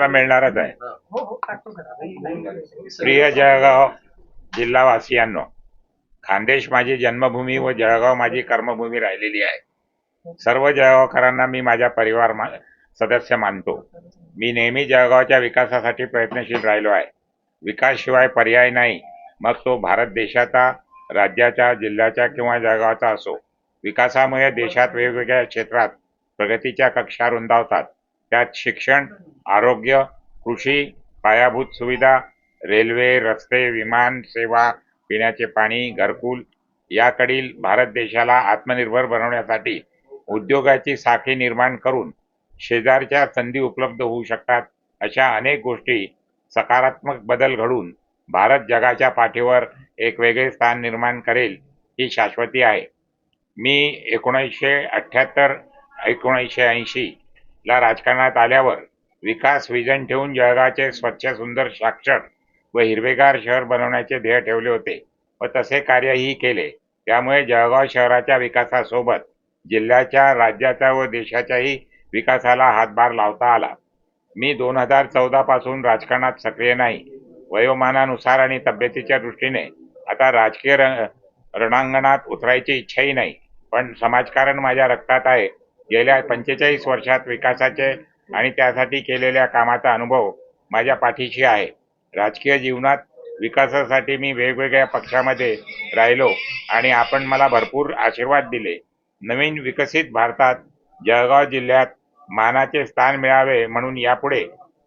तुम्हाला मिळणारच आहे. हो हो प्रिय जळगाव जिल्हावासियांनो खानदेश माझी जन्मभूमी व जळगाव माझी कर्मभूमी राहिलेली आहे. सर्व जळगावकरांना मी माझ्या परिवार मा- सदस्य मानतो. मी नेहमी जळगावच्या विकासासाठी प्रयत्नशील राहिलो आहे. विकासशिवाय पर्याय नाही. मग तो भारत देशाचा राज्याच्या जिल्ह्याच्या किंवा जळगावचा असो. विकासामुळे देशात वेगवेगळ्या क्षेत्रात प्रगतीच्या कक्षा रुंदावतात. त्यात शिक्षण आरोग्य कृषी पायाभूत सुविधा रेल्वे रस्ते विमान सेवा पिण्याचे पाणी घरकुल याकडील भारत देशाला आत्मनिर्भर बनवण्यासाठी उद्योगाची साखळी निर्माण करून शेजारच्या संधी उपलब्ध होऊ शकतात अशा अनेक गोष्टी सकारात्मक बदल घडून भारत जगाच्या पाठीवर एक वेगळे स्थान निर्माण करेल ही शाश्वती आहे. मी एकोणीसशे अठ्ठ्याहत्तर एकोणीसशे ऐंशी ला राजकारणात आल्यावर विकास विजन ठेवून जळगावचे स्वच्छ सुंदर साक्षर व हिरवेगार शहर बनवण्याचे ध्येय ठेवले होते व तसे कार्यही केले. त्यामुळे जळगाव शहराच्या विकासासोबत जिल्ह्याच्या राज्याच्या व देशाच्याही विकासाला हातभार लावता आला. मी दोन हजार चौदा पासून राजकारणात सक्रिय नाही. वयोमानानुसार आणि तब्येतीच्या दृष्टीने आता राजकीय रण रणांगणात उतरायची इच्छाही नाही. पण समाजकारण माझ्या रक्तात आहे. गेल्या पंचेचाळीस वर्षात विकासाचे आणि त्यासाठी केलेल्या कामाचा अनुभव माझ्या पाठीशी आहे. राजकीय जीवनात विकासासाठी मी वेगवेगळ्या पक्षामध्ये राहिलो आणि आपण मला भरपूर आशीर्वाद दिले. नवीन विकसित भारतात जळगाव जिल्ह्यात मानाचे स्थान मिळावे म्हणून यापुढे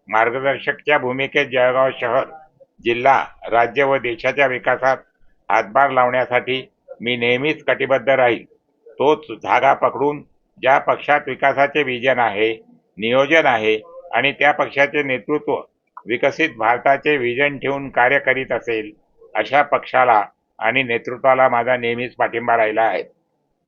मार्गदर्शकच्या भूमिकेत जळगाव शहर जिल्हा राज्य व देशाच्या विकासात हातभार लावण्यासाठी मी नेहमीच कटिबद्ध राहील. तोच धागा पकडून ज्या पक्षात विकासाचे विजन आहे नियोजन आहे आणि त्या पक्षाचे नेतृत्व विकसित भारताचे विजन ठेवून कार्य करीत असेल अशा पक्षाला आणि नेतृत्वाला माझा नेहमीच पाठिंबा राहिला आहे.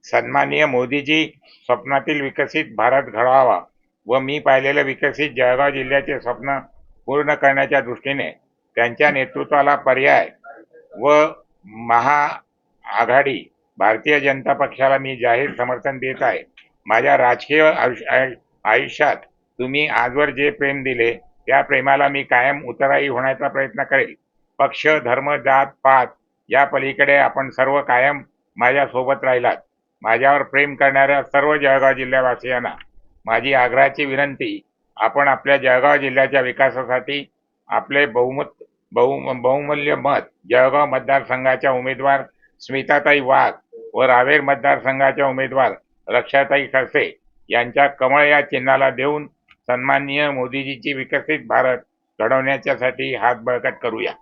सन्माननीय मोदीजी स्वप्नातील विकसित भारत घडवावा व मी पाहिलेलं विकसित जळगाव जिल्ह्याचे स्वप्न पूर्ण करण्याच्या दृष्टीने त्यांच्या नेतृत्वाला पर्याय व महाआघाडी भारतीय जनता पक्षाला मी जाहीर समर्थन देत आहे. माझ्या राजकीय आयुष्य- आयुष्यात तुम्ही आजवर जे प्रेम दिले त्या प्रेमाला मी कायम उतराई होण्याचा प्रयत्न करेल. पक्ष धर्म जात पात या पलीकडे आपण सर्व कायम माझ्यासोबत राहिलात. माझ्यावर प्रेम करणाऱ्या सर्व जळगाव जिल्ह्यावासियांना माझी आग्रहाची विनंती आपण आपल्या जळगाव जिल्ह्याच्या विकासासाठी आपले बहुमत बहु बहुमूल्य मत जळगाव मतदारसंघाच्या उमेदवार स्मिताताई वाघ व रावेर मतदारसंघाच्या उमेदवार रक्षाताई खडसे यांच्या कमळ या चिन्हाला देऊन सन्माननीय मोदीजीची विकसित भारत घडवण्याच्यासाठी हात बळकट करूया.